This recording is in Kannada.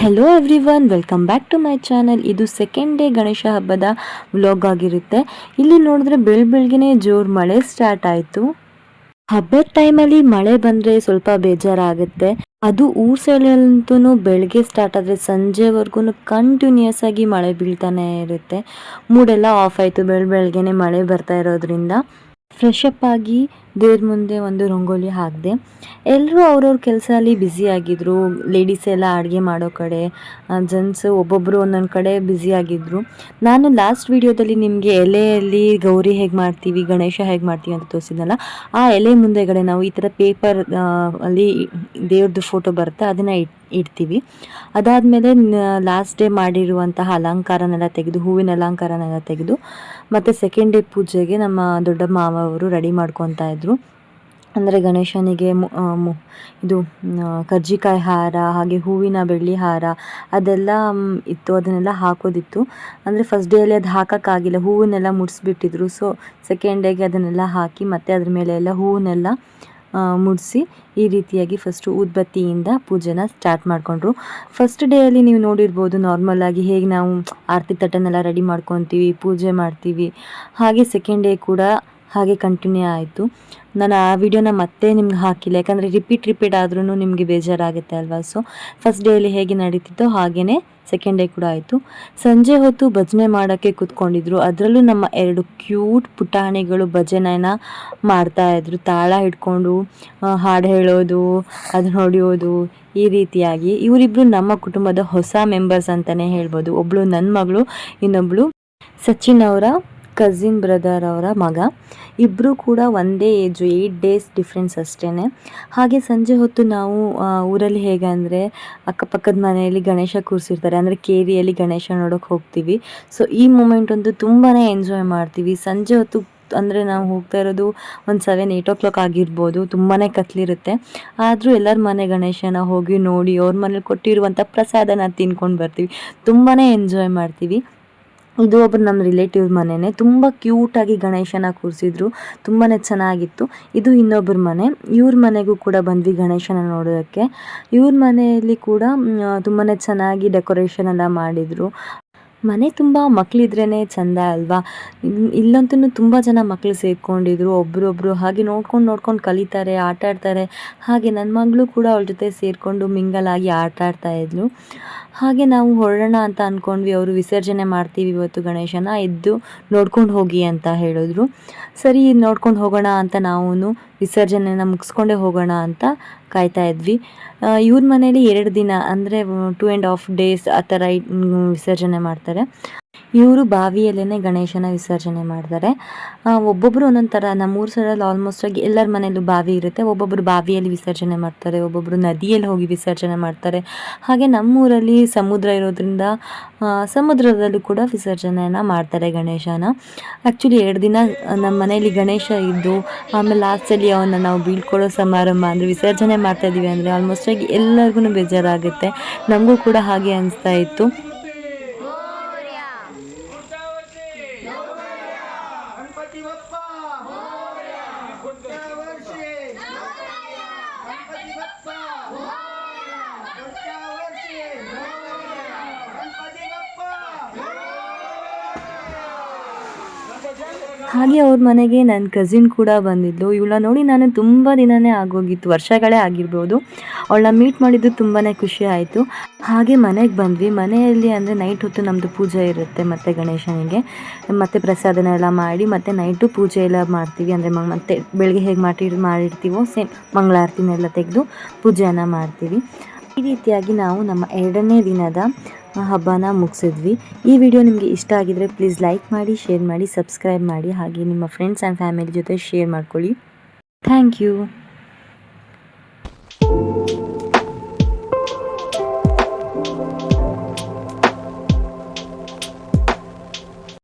Hello everyone welcome back to my channel ಇದು ಸೆಕೆಂಡ್ ಡೇ ಗಣೇಶ ಹಬ್ಬದ ವ್ಲಾಗ್ ಆಗಿರುತ್ತೆ. ಇಲ್ಲಿ ನೋಡಿದ್ರೆ ಬೆಳ್ ಬೆಳಗ್ಗೆನೆ ಜೋರು ಮಳೆ ಸ್ಟಾರ್ಟ್ ಆಯಿತು. ಹಬ್ಬದ ಟೈಮಲ್ಲಿ ಮಳೆ ಬಂದರೆ ಸ್ವಲ್ಪ ಬೇಜಾರಾಗುತ್ತೆ. ಅದು ಊರ್ ಸೈಡಲ್ಲಂತೂ ಬೆಳಗ್ಗೆ ಸ್ಟಾರ್ಟ್ ಆದರೆ ಸಂಜೆವರೆಗೂ ಕಂಟಿನ್ಯೂಸ್ ಆಗಿ ಮಳೆ ಬೀಳ್ತಾನೆ ಇರುತ್ತೆ. ಮೂಡೆಲ್ಲ ಆಫ್ ಆಯಿತು, ಬೆಳ್ ಬೆಳಗ್ಗೆನೆ ಮಳೆ ಬರ್ತಾ ಇರೋದ್ರಿಂದ. ಫ್ರೆಶ್ ಅಪ್ ಆಗಿ ದೇವ್ರ ಮುಂದೆ ಒಂದು ರಂಗೋಲಿ ಹಾಕಿದೆ. ಎಲ್ಲರೂ ಅವ್ರವ್ರ ಕೆಲಸ ಅಲ್ಲಿ ಬ್ಯುಸಿ ಆಗಿದ್ರು. ಲೇಡೀಸ್ ಎಲ್ಲ ಅಡುಗೆ ಮಾಡೋ ಕಡೆ ಜೆಂಟ್ಸ್ ಒಬ್ಬೊಬ್ಬರು ಒಂದೊಂದು ಕಡೆ ಬ್ಯುಸಿ ಆಗಿದ್ರು. ನಾನು ಲಾಸ್ಟ್ ವಿಡಿಯೋದಲ್ಲಿ ನಿಮಗೆ ಎಲೆಯಲ್ಲಿ ಗೌರಿ ಹೇಗೆ ಮಾಡ್ತೀವಿ, ಗಣೇಶ ಹೇಗೆ ಮಾಡ್ತೀವಿ ಅಂತ ತೋರಿಸಿದ್ನಲ್ಲ, ಆ ಎಲೆ ಮುಂದೆಗಡೆ ನಾವು ಈ ಥರ ಪೇಪರ್ ಅಲ್ಲಿ ದೇವ್ರದ್ದು ಫೋಟೋ ಬರುತ್ತೆ, ಅದನ್ನು ಇಟ್, ಇಡ್ತೀವಿ. ಅದಾದಮೇಲೆ ಲಾಸ್ಟ್ ಡೇ ಮಾಡಿರುವಂತಹ ಅಲಂಕಾರನೆಲ್ಲ ತೆಗೆದು, ಹೂವಿನ ಅಲಂಕಾರನೆಲ್ಲ ತೆಗೆದು, ಮತ್ತು ಸೆಕೆಂಡ್ ಡೇ ಪೂಜೆಗೆ ನಮ್ಮ ದೊಡ್ಡ ಮಾವ ಅವರು ರೆಡಿ ಮಾಡ್ಕೊತಾ ಇದ್ರು. ಅಂದರೆ ಗಣೇಶನಿಗೆ ಇದು ಕರ್ಜಿಕಾಯಿ ಹಾರ, ಹಾಗೆ ಹೂವಿನ ಬೆಳ್ಳಿ ಹಾರ, ಅದೆಲ್ಲ ಇತ್ತು. ಅದನ್ನೆಲ್ಲ ಹಾಕೋದಿತ್ತು. ಅಂದರೆ ಫಸ್ಟ್ ಡೇಯಲ್ಲಿ ಅದು ಹಾಕೋಕ್ಕಾಗಿಲ್ಲ. ಹೂವನ್ನೆಲ್ಲ ಮುಡಿಸ್ಬಿಟ್ಟಿದ್ರು. ಸೊ ಸೆಕೆಂಡ್ ಡೇಗೆ ಅದನ್ನೆಲ್ಲ ಹಾಕಿ ಮತ್ತು ಅದ್ರ ಮೇಲೆ ಎಲ್ಲ ಹೂವನ್ನೆಲ್ಲ ಮುಡಿಸಿ ಈ ರೀತಿಯಾಗಿ ಫಸ್ಟು ಉದ್ಬತ್ತಿಯಿಂದ ಪೂಜೆನ ಸ್ಟಾರ್ಟ್ ಮಾಡಿಕೊಂಡ್ರು. ಫಸ್ಟ್ ಡೇಯಲ್ಲಿ ನೀವು ನೋಡಿರ್ಬೋದು ನಾರ್ಮಲಾಗಿ ಹೇಗೆ ನಾವು ಆರತಿ ತಟ್ಟನ್ನೆಲ್ಲ ರೆಡಿ ಮಾಡ್ಕೊತೀವಿ, ಪೂಜೆ ಮಾಡ್ತೀವಿ. ಹಾಗೆ ಸೆಕೆಂಡ್ ಡೇ ಕೂಡ ಹಾಗೆ ಕಂಟಿನ್ಯೂ ಆಯಿತು. ನಾನು ಆ ವಿಡಿಯೋನ ಮತ್ತೆ ನಿಮ್ಗೆ ಹಾಕಿಲ್ಲ, ಯಾಕಂದರೆ ರಿಪೀಟ್ ರಿಪೀಟ್ ಆದ್ರೂ ನಿಮಗೆ ಬೇಜಾರಾಗುತ್ತೆ ಅಲ್ವಾ? ಸೊ ಫಸ್ಟ್ ಡೇಯಲ್ಲಿ ಹೇಗೆ ನಡೀತಿತ್ತೋ ಹಾಗೆಯೇ ಸೆಕೆಂಡ್ ಡೇ ಕೂಡ ಆಯಿತು. ಸಂಜೆ ಹೊತ್ತು ಭಜನೆ ಮಾಡೋಕ್ಕೆ ಕೂತ್ಕೊಂಡಿದ್ರು. ಅದರಲ್ಲೂ ನಮ್ಮ ಎರಡು ಕ್ಯೂಟ್ ಪುಟಾಣಿಗಳು ಭಜನೆನ ಮಾಡ್ತಾಯಿದ್ರು ತಾಳ ಹಿಡ್ಕೊಂಡು ಹಾಡು ಹೇಳೋದು, ಅದನ್ನ ಹೊಡೆಯೋದು, ಈ ರೀತಿಯಾಗಿ. ಇವರಿಬ್ಬರು ನಮ್ಮ ಕುಟುಂಬದ ಹೊಸ ಮೆಂಬರ್ಸ್ ಅಂತಲೇ ಹೇಳ್ಬೋದು. ಒಬ್ಬಳು ನನ್ನ ಮಗಳು ಇನ್ನೊಬ್ಬಳು ಸಚಿನ್ ಅವರ ಕಝಿನ್ ಬ್ರದರ್ ಅವರ ಮಗ. ಇಬ್ಬರು ಕೂಡ ಒಂದೇ ಏಜು ಏಯ್ಟ್ ಡೇಸ್ ಡಿಫ್ರೆನ್ಸ್ ಅಷ್ಟೇ ಹಾಗೆ ಸಂಜೆ ಹೊತ್ತು ನಾವು ಊರಲ್ಲಿ ಹೇಗಂದರೆ ಅಕ್ಕಪಕ್ಕದ ಮನೆಯಲ್ಲಿ ಗಣೇಶ ಕೂರಿಸಿರ್ತಾರೆ. ಅಂದರೆ ಕೇರಿಯಲ್ಲಿ ಗಣೇಶ ನೋಡೋಕೆ ಹೋಗ್ತೀವಿ. ಸೊ ಈ ಮೂಮೆಂಟ್ ಒಂದು ತುಂಬಾ ಎಂಜಾಯ್ ಮಾಡ್ತೀವಿ. ಸಂಜೆ ಹೊತ್ತು ಅಂದರೆ ನಾವು ಹೋಗ್ತಾ ಇರೋದು ಒಂದು ಸೆವೆನ್ ಏಯ್ಟ್ ಓ ಕ್ಲಾಕ್ ಆಗಿರ್ಬೋದು. ತುಂಬಾ ಕತ್ಲಿರುತ್ತೆ. ಆದರೂ ಎಲ್ಲರ ಮನೆ ಗಣೇಶನ ಹೋಗಿ ನೋಡಿ, ಅವ್ರ ಮನೇಲಿ ಕೊಟ್ಟಿರುವಂಥ ಪ್ರಸಾದನ ತಿನ್ಕೊಂಡು ಬರ್ತೀವಿ. ತುಂಬಾ ಎಂಜಾಯ್ ಮಾಡ್ತೀವಿ. ಇದು ಒಬ್ಬರು ನಮ್ಮ ರಿಲೇಟಿವ್ ಮನೆನೆ. ತುಂಬ ಕ್ಯೂಟಾಗಿ ಗಣೇಶನ ಕೂರಿಸಿದ್ರು. ತುಂಬಾ ಚೆನ್ನಾಗಿತ್ತು. ಇದು ಇನ್ನೊಬ್ಬರ ಮನೆ. ಇವ್ರ ಮನೆಗೂ ಕೂಡ ಬಂದ್ವಿ ಗಣೇಶನ ನೋಡೋದಕ್ಕೆ. ಇವ್ರ ಮನೆಯಲ್ಲಿ ಕೂಡ ತುಂಬಾ ಚೆನ್ನಾಗಿ ಡೆಕೋರೇಷನ್ ಎಲ್ಲ ಮಾಡಿದರು. ಮನೆ ತುಂಬ ಮಕ್ಕಳಿದ್ರೇ ಚೆಂದ ಅಲ್ವಾ? ಇಲ್ಲಂತೂ ತುಂಬ ಜನ ಮಕ್ಕಳು ಸೇರಿಕೊಂಡಿದ್ರು, ಒಬ್ರೊಬ್ರು ಹಾಗೆ ನೋಡ್ಕೊಂಡು ನೋಡ್ಕೊಂಡು ಕಲಿತಾರೆ, ಆಟ ಆಡ್ತಾರೆ. ಹಾಗೆ ನನ್ನ ಮಗಳು ಕೂಡ ಅವಳ ಜೊತೆ ಸೇರಿಕೊಂಡು ಮಿಂಗಲಾಗಿ ಆಟ ಆಡ್ತಾ ಇದ್ಲು. ಹಾಗೆ ನಾವು ಹೊರಡೋಣ ಅಂತ ಅಂದ್ಕೊಂಡ್ವಿ ಅವರು ವಿಸರ್ಜನೆ ಮಾಡ್ತೀವಿ ಇವತ್ತು ಗಣೇಶನ, ಎದ್ದು ನೋಡ್ಕೊಂಡು ಹೋಗಿ ಅಂತ ಹೇಳಿದ್ರು. ಸರಿ, ನೋಡ್ಕೊಂಡು ಹೋಗೋಣ ಅಂತ ನಾವು ವಿಸರ್ಜನೆನ ಮುಗಿಸ್ಕೊಂಡೇ ಹೋಗೋಣ ಅಂತ ಕಾಯ್ತಾ ಇದ್ವಿ. ಇವ್ರ ಮನೇಲಿ ಎರಡು ದಿನ, ಅಂದರೆ, ಟು ಆ್ಯಂಡ್ ಹಾಫ್ ಡೇಸ್ ಆ ಥರ ವಿಸರ್ಜನೆ ಮಾಡ್ತಾರೆ. ಇವರು ಬಾವಿಯಲ್ಲೇ ಗಣೇಶನ ವಿಸರ್ಜನೆ ಮಾಡ್ತಾರೆ. ಒಬ್ಬೊಬ್ಬರು ಒಂದೊಂದು ಥರ ನಮ್ಮೂರು ಸೈಡಲ್ಲಿ ಆಲ್ಮೋಸ್ಟ್ ಆಗಿ ಎಲ್ಲರ ಮನೆಯಲ್ಲೂ ಬಾವಿ ಇರುತ್ತೆ. ಒಬ್ಬೊಬ್ಬರು ಬಾವಿಯಲ್ಲಿ ವಿಸರ್ಜನೆ ಮಾಡ್ತಾರೆ ಒಬ್ಬೊಬ್ಬರು ನದಿಯಲ್ಲಿ ಹೋಗಿ ವಿಸರ್ಜನೆ ಮಾಡ್ತಾರೆ. ಹಾಗೆ ನಮ್ಮೂರಲ್ಲಿ ಸಮುದ್ರ ಇರೋದ್ರಿಂದ ಸಮುದ್ರದಲ್ಲೂ ಕೂಡ ವಿಸರ್ಜನೆಯನ್ನು ಮಾಡ್ತಾರೆ ಗಣೇಶನ. ಆ್ಯಕ್ಚುಲಿ ಎರಡು ದಿನ ನಮ್ಮ ಮನೆಯಲ್ಲಿ ಗಣೇಶ ಇದ್ದು, ಆಮೇಲೆ ಲಾಸ್ಟಲ್ಲಿ ಅವನ್ನ ನಾವು ಬೀಳ್ಕೊಡೋ ಸಮಾರಂಭ ಅಂದರೆ ವಿಸರ್ಜನೆ ಮಾಡ್ತಾ ಇದ್ದೀವಿ ಅಂದರೆ ಆಲ್ಮೋಸ್ಟ್ ಆಗಿ ಎಲ್ಲರಿಗೂ ಬೇಜಾರಾಗುತ್ತೆ. ನಮಗೂ ಕೂಡ ಹಾಗೆ ಅನಿಸ್ತಾ ಇತ್ತು. পরিমাপ ಹಾಗೆ ಅವ್ರ ಮನೆಗೆ ನನ್ನ ಕಸಿನ್ ಕೂಡ ಬಂದಿದ್ಲು. ಇವಳ ನೋಡಿ ನಾನು ತುಂಬ ದಿನನೇ ಆಗೋಗಿತ್ತು. ವರ್ಷಗಳೇ ಆಗಿರ್ಬೋದು. ಅವಳನ್ನ ಮೀಟ್ ಮಾಡಿದ್ದು ತುಂಬಾ ಖುಷಿ ಆಯಿತು. ಹಾಗೆ ಮನೆಗೆ ಬಂದ್ವಿ. ಮನೆಯಲ್ಲಿ ಅಂದರೆ ನೈಟ್ ಹೊತ್ತು ನಮ್ಮದು ಪೂಜೆ ಇರುತ್ತೆ ಮತ್ತು ಗಣೇಶನಿಗೆ. ಮತ್ತು ಪ್ರಸಾದನ ಎಲ್ಲ ಮಾಡಿ, ಮತ್ತು ನೈಟು ಪೂಜೆ ಎಲ್ಲ ಮಾಡ್ತೀವಿ. ಅಂದರೆ ಮತ್ತೆ ಬೆಳಗ್ಗೆ ಹೇಗೆ ಮಾಡಿ ಮಾಡಿರ್ತೀವೋ ಸೇಮ್ ಮಂಗಳಾರತಿನೆಲ್ಲ ತೆಗೆದು ಪೂಜೆಯನ್ನು ಮಾಡ್ತೀವಿ. ಈ ರೀತಿಯಾಗಿ ನಾವು ನಮ್ಮ ಎರಡನೇ ದಿನದ ಹಬ್ಬನ ಮುಗಿಸಿದ್ವಿ. ಈ ವಿಡಿಯೋ ನಿಮಗೆ ಇಷ್ಟ ಆಗಿದರೆ ಪ್ಲೀಸ್ ಲೈಕ್ ಮಾಡಿ ಶೇರ್ ಮಾಡಿ ಸಬ್ಸ್ಕ್ರೈಬ್ ಮಾಡಿ, ಹಾಗೆ ನಿಮ್ಮ ಫ್ರೆಂಡ್ಸ್ ಆ್ಯಂಡ್ ಫ್ಯಾಮಿಲಿ ಜೊತೆ ಶೇರ್ ಮಾಡ್ಕೊಳ್ಳಿ. Thank you